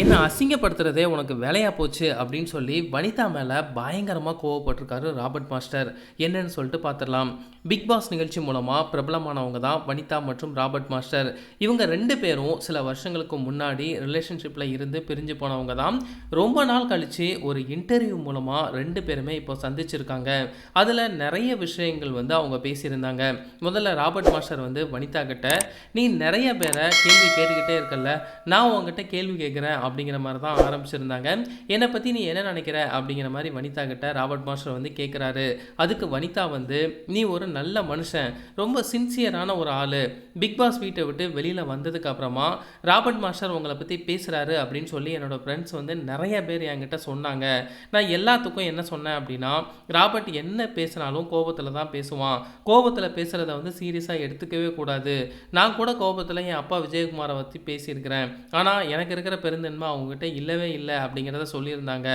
என்ன அசிங்கப்படுத்துறதே உனக்கு வேலையாக போச்சு அப்படின்னு சொல்லி வனிதா மேலே பயங்கரமாக கோவப்பட்டிருக்காரு ராபர்ட் மாஸ்டர். என்னன்னு சொல்லிட்டு பார்த்துடலாம் பிக் பாஸ் நிகழ்ச்சி மூலமாக பிரபலமானவங்க தான் வனிதா மற்றும் ராபர்ட் மாஸ்டர். இவங்க ரெண்டு பேரும் சில வருஷங்களுக்கு முன்னாடி ரிலேஷன்ஷிப்பில் இருந்து பிரிஞ்சு போனவங்க தான். ரொம்ப நாள் கழித்து ஒரு இன்டர்வியூ மூலமாக ரெண்டு பேருமே இப்போ சந்திச்சிருக்காங்க. அதில் நிறைய விஷயங்கள் வந்து அவங்க பேசியிருந்தாங்க. முதல்ல ராபர்ட் மாஸ்டர் வந்து வனிதா கிட்ட நீ நிறைய பேரை கேள்வி கேட்டுக்கிட்டே இருக்கல்ல நான் உங்ககிட்ட கேள்வி கேட்குறேன் அப்படிங்கிற மாதிரி தான் ஆரம்பிச்சிருந்தாங்க. என்னை பற்றி நீ என்ன நினைக்கிற? அப்படிங்கிற மாதிரி வனிதா கிட்ட ராபர்ட் மாஸ்டர் வந்து கேட்குறாரு அதுக்கு வனிதா வந்து நீ ஒரு நல்ல மனுஷன். ரொம்ப சின்சியரான ஒரு ஆள். பிக் பாஸ் வீட்டை விட்டு வெளியில் வந்ததுக்கு அப்புறமா ராபர்ட் மாஸ்டர் உங்களை பற்றி பேசுகிறாரு அப்படின்னு சொல்லி என்னோட ஃப்ரெண்ட்ஸ் வந்து நிறைய பேர் என்கிட்ட சொன்னாங்க. நான் எல்லாத்துக்கும் என்ன சொன்னேன் அப்படின்னா ராபர்ட் என்ன பேசினாலும் கோபத்தில் தான் பேசுவான். கோபத்தில் பேசுகிறத வந்து சீரியஸாக எடுத்துக்கவே கூடாது. நான் கூட கோபத்தில் என் அப்பா விஜயகுமாரை பற்றி பேசியிருக்கிறேன். ஆனால் எனக்கு இருக்கிற பெருந்தன்மை அவங்ககிட்ட இல்லவே இல்லை அப்படிங்கிறத சொல்லியிருந்தாங்க.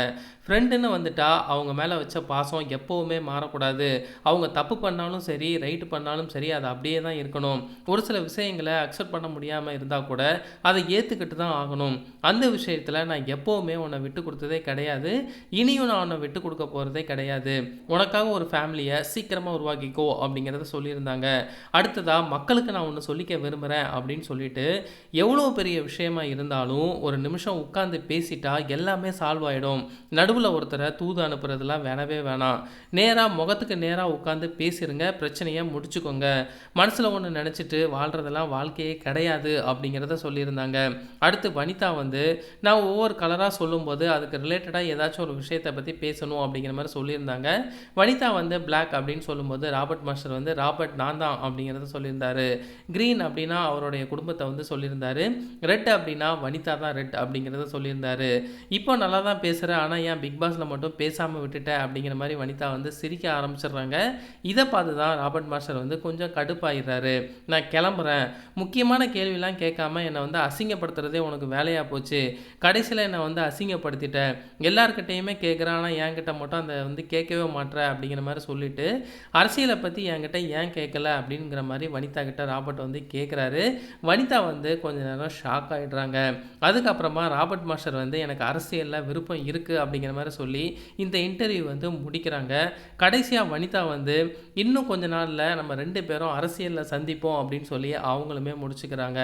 ஃப்ரெண்டுன்னு வந்துட்டா அவங்க மேலே வச்ச பாசம் எப்போவுமே மாறக்கூடாது. அவங்க தப்பு பண்ணாலும் சரி ரைட்டு பண்ணாலும் சரி அது அப்படியே தான் இருக்கணும். ஒரு சில விஷயங்களை அக்செப்ட் பண்ண முடியாமல் இருந்தால் கூட அதை ஏற்றுக்கிட்டு தான் ஆகணும். அந்த விஷயத்தில் நான் எப்போவுமே உன்னை விட்டு கொடுத்ததே கிடையாது. இனியும் நான் உன்னை விட்டு கொடுக்க போகிறதே கிடையாது. உனக்காக ஒரு ஃபேமிலியை சீக்கிரமாக உருவாக்கிக்கோ அப்படிங்கிறத சொல்லியிருந்தாங்க. அடுத்ததாக மக்களுக்கு நான் ஒன்று சொல்லிக்க விரும்புகிறேன் அப்படின்னு சொல்லிட்டு எவ்வளோ பெரிய விஷயமா இருந்தாலும் ஒரு நிமிஷம் உட்காந்து பேசிட்டா எல்லாமே சால்வ் ஆகிடும் நடுவில் ஒருத்தரை தூது அனுப்புறதுலாம் வேணவே வேணாம். நேராக முகத்துக்கு நேராக உட்காந்து பேசிடுங்க பிரச்சனையை முடிச்சுக்கோங்க. மனசில் ஒன்று நினச்சிட்டு வாழ்கிறதெல்லாம் வாழ்க்கையே கிடையாது அப்படிங்கிறத சொல்லியிருந்தாங்க. அடுத்து வனிதா வந்து நான் ஒவ்வொரு கலராக சொல்லும்போது அதுக்கு ரிலேட்டடாக ஏதாச்சும் ஒரு விஷயத்தை பற்றி பேசணும் அப்படிங்கிற மாதிரி சொல்லியிருந்தாங்க. வனிதா வந்து பிளாக் அப்படின்னு சொல்லும்போது ராபர்ட் மாஸ்டர் வந்து ராபர்ட் நான் தான் அப்படிங்கிறத சொல்லியிருந்தாரு. க்ரீன் அப்படின்னா அவருடைய குடும்பத்தை வந்து சொல்லியிருந்தாரு. ரெட் அப்படின்னா வனிதா தான் ரெட் அப்படிங்கிறத சொல்லியிருந்தாரு. இப்போ நல்லா தான் பேசுகிற ஆனால் ஏன் பிக் பாஸில் மட்டும் பேசாமல் விட்டுட்ட அப்படிங்கிற மாதிரி வனிதா வந்து சிரிக்க ஆரம்பிச்சிடுறாங்க. இதை பார்த்து தான் ராபர்ட் மாஸ்டர் வந்து கொஞ்சம் கடுப்பாயிடுறாரு. நான் கிளம்புறேன். முக்கியமான கேள்விலாம் கேட்காம என்னை வந்து அசிங்கப்படுத்துறதே உனக்கு வேலையாக போச்சு. கடைசியில் என்னை வந்து அசிங்கப்படுத்திட்டேன் எல்லாருக்கிட்டேயுமே கேட்குறேன் ஆனால் என்கிட்ட மட்டும் அந்த வந்து கேட்கவே மாட்ற அப்படிங்கிற மாதிரி சொல்லிட்டு அரசியலை பற்றி என்கிட்ட ஏன் கேட்கல அப்படிங்கிற மாதிரி வனிதா கிட்ட ராபர்ட் வந்து கேட்குறாரு வனிதா வந்து கொஞ்ச நேரம் ஷாக் ஆகிடுறாங்க அதுக்கப்புறமா ராபர்ட் மாஸ்டர் வந்து எனக்கு அரசியலில் விருப்பம் இருக்குது அப்படிங்கிற மாதிரி சொல்லி இந்த இன்டர்வியூ வந்து முடிக்கிறாங்க. கடைசியாக வனிதா வந்து இன்னும் கொஞ்ச நாளில் நம்ம ரெண்டு பேரும் அரசியலில் சந்திப்போம் அப்படின்னு சொல்லி அவங்களுமே முடிச்சுக்கிறாங்க.